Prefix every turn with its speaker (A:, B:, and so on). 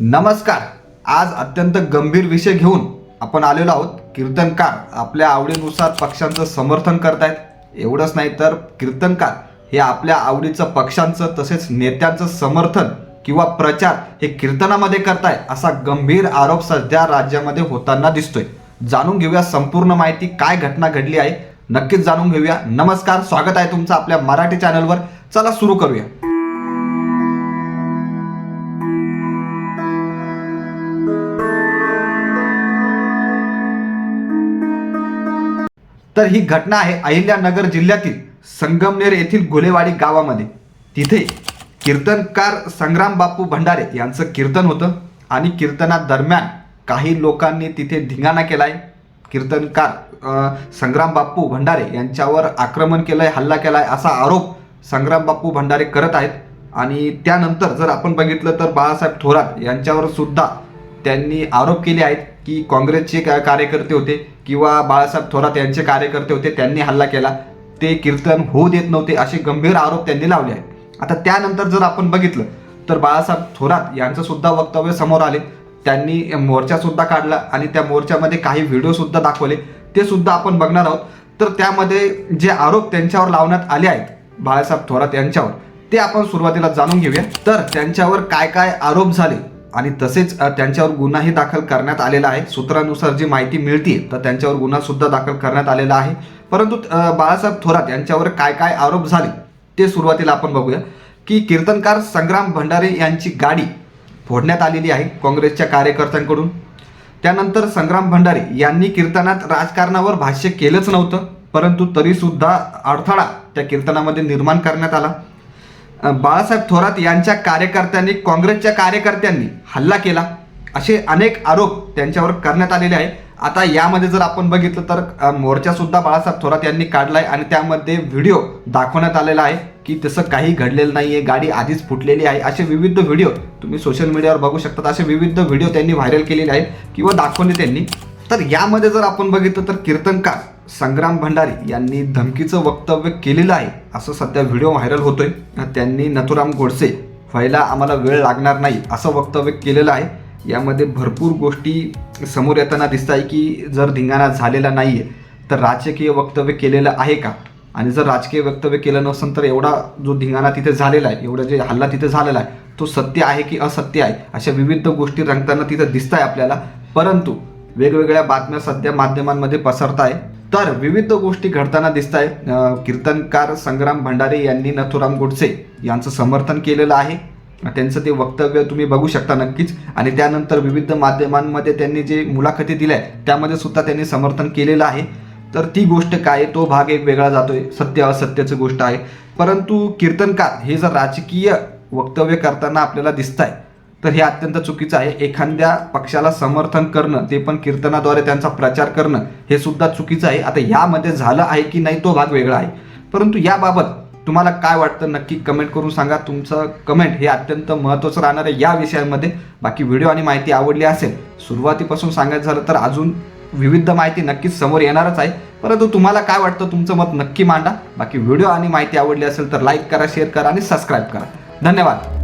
A: नमस्कार. आज अत्यंत गंभीर विषय घेऊन आपण आलेलो आहोत कीर्तनकार. आपल्या आवडीनुसार पक्षांचं समर्थन करतायत. एवढंच नाही तर कीर्तनकार हे आपल्या आवडीचं पक्षांचं तसेच नेत्यांचं समर्थन किंवा प्रचार हे कीर्तनामध्ये करताय असा गंभीर आरोप सध्या राज्यामध्ये होताना दिसतोय. जाणून घेऊया संपूर्ण माहिती काय घटना घडली आहे. नक्कीच जाणून घेऊया. नमस्कार. स्वागत आहे तुमचं आपल्या मराठी चॅनलवर चला सुरू करूया. तर ही घटना आहे अहिल्यानगर जिल्ह्यातील संगमनेर येथील गुलेवाडी गावामध्ये. तिथे कीर्तनकार संग्राम बापू भंडारे यांचं कीर्तन होतं आणि कीर्तनादरम्यान काही लोकांनी तिथे धिंगाणा केला आहे कीर्तनकार संग्राम बापू भंडारे यांच्यावर आक्रमण केलं आहे हल्ला केला आहे असा आरोप संग्राम बापू भंडारे करत आहेत. आणि त्यानंतर जर आपण बघितलं तर बाळासाहेब थोरात यांच्यावर सुद्धा त्यांनी आरोप केले आहेत. की काँग्रेसचे का- कार्यकर्ते होते किंवा बाळासाहेब थोरात यांचे कार्यकर्ते होते त्यांनी हल्ला केला. ते कीर्तन होऊ देत नव्हते असे गंभीर आरोप त्यांनी लावले आहेत. आता त्यानंतर जर आपण बघितलं तर बाळासाहेब थोरात यांचं सुद्धा वक्तव्य समोर आले. त्यांनी मोर्चा सुद्धा काढला आणि त्या मोर्चामध्ये काही व्हिडिओ सुद्धा दाखवले. ते सुद्धा आपण बघणार आहोत. तर त्यामध्ये जे आरोप त्यांच्यावर लावण्यात आले आहेत बाळासाहेब थोरात यांच्यावर ते आपण सुरुवातीला जाणून घेऊया. तर त्यांच्यावर काय काय आरोप झाले? आणि तसेच त्यांच्यावर गुन्हाही दाखल करण्यात आलेला आहे. सूत्रानुसार जी माहिती मिळते तर त्यांच्यावर गुन्हासुद्धा दाखल करण्यात आलेला आहे. परंतु बाळासाहेब थोरात यांच्यावर काय काय आरोप झाले ते सुरुवातीला आपण बघूया. की कीर्तनकार संग्राम भंडारे यांची गाडी फोडण्यात आलेली आहे काँग्रेसच्या कार्यकर्त्यांकडून. त्यानंतर संग्राम भंडारे यांनी कीर्तनात राजकारणावर भाष्य केलंच नव्हतं परंतु तरीसुद्धा अडथळा त्या कीर्तनामध्ये निर्माण करण्यात आला. बाळासाहेब थोरात यांच्या कार्यकर्त्यांनी काँग्रेसच्या कार्यकर्त्यांनी हल्ला केला. असे अनेक आरोप त्यांच्यावर करण्यात आलेले आहे आता यामध्ये जर आपण बघितलं तर मोर्चासुद्धा बाळासाहेब थोरात यांनी काढला आहे आणि त्यामध्ये व्हिडिओ दाखवण्यात आलेला आहे की तसं काही घडलेलं नाही आहे गाडी आधीच फुटलेली आहे. असे विविध व्हिडिओ तुम्ही सोशल मीडियावर बघू शकतात. असे विविध व्हिडिओ त्यांनी व्हायरल केलेले आहेत किंवा दाखवले त्यांनी. तर यामध्ये जर आपण बघितलं तर कीर्तनकार संग्राम भंडारी यांनी धमकीचं वक्तव्य केलेलं आहे असं सध्या व्हिडिओ व्हायरल होतोय. त्यांनी नथुराम गोडसे व्हायला आम्हाला वेळ लागणार नाही असं वक्तव्य केलेलं आहे. यामध्ये भरपूर गोष्टी समोर येताना दिसत आहे की जर धिंगाणा झालेला नाही आहे तर राजकीय वक्तव्य केलेलं आहे का? आणि जर राजकीय वक्तव्य केलं नसेल तर एवढा जो धिंगाणा तिथे झालेला आहे एवढा जे हल्ला तिथे झालेला आहे तो सत्य आहे की असत्य आहे? अशा विविध गोष्टी रंगताना तिथे दिसत आहे आपल्याला. परंतु वेगवेगळ्या बातम्या सध्या माध्यमांमध्ये पसरत आहे तर विविध गोष्टी घडताना दिसत आहे कीर्तनकार संग्राम भंडारे यांनी नथुराम गोडसे यांचं समर्थन केलेलं आहे. त्यांचं ते वक्तव्य तुम्ही बघू शकता नक्कीच. आणि त्यानंतर विविध माध्यमांमध्ये त्यांनी जे मुलाखती दिल्या आहेत त्यामध्ये सुद्धा त्यांनी समर्थन केलेलं आहे. तर ती गोष्ट काय आहे, तो भाग एक वेगळा जातोय. सत्य असत्याची गोष्ट आहे. परंतु कीर्तनकार हे जर राजकीय वक्तव्य करताना आपल्याला दिसत आहे तर हे अत्यंत चुकीचं आहे. एखाद्या पक्षाला समर्थन करणं ते पण कीर्तनाद्वारे त्यांचा प्रचार करणं हे सुद्धा चुकीचं आहे. आता यामध्ये झालं आहे की नाही तो भाग वेगळा आहे. परंतु याबाबत तुम्हाला काय वाटतं? नक्की कमेंट करून सांगा. तुमचं कमेंट हे अत्यंत महत्त्वाचं राहणार आहे या विषयांमध्ये. बाकी व्हिडिओ आणि माहिती आवडली असेल सुरुवातीपासून सांगायचं झालं तर अजून विविध माहिती नक्कीच समोर येणारच आहे. परंतु तुम्हाला काय वाटतं? तुमचं मत नक्की मांडा. बाकी व्हिडिओ आणि माहिती आवडली असेल तर लाईक करा शेअर करा आणि सबस्क्राईब करा. धन्यवाद.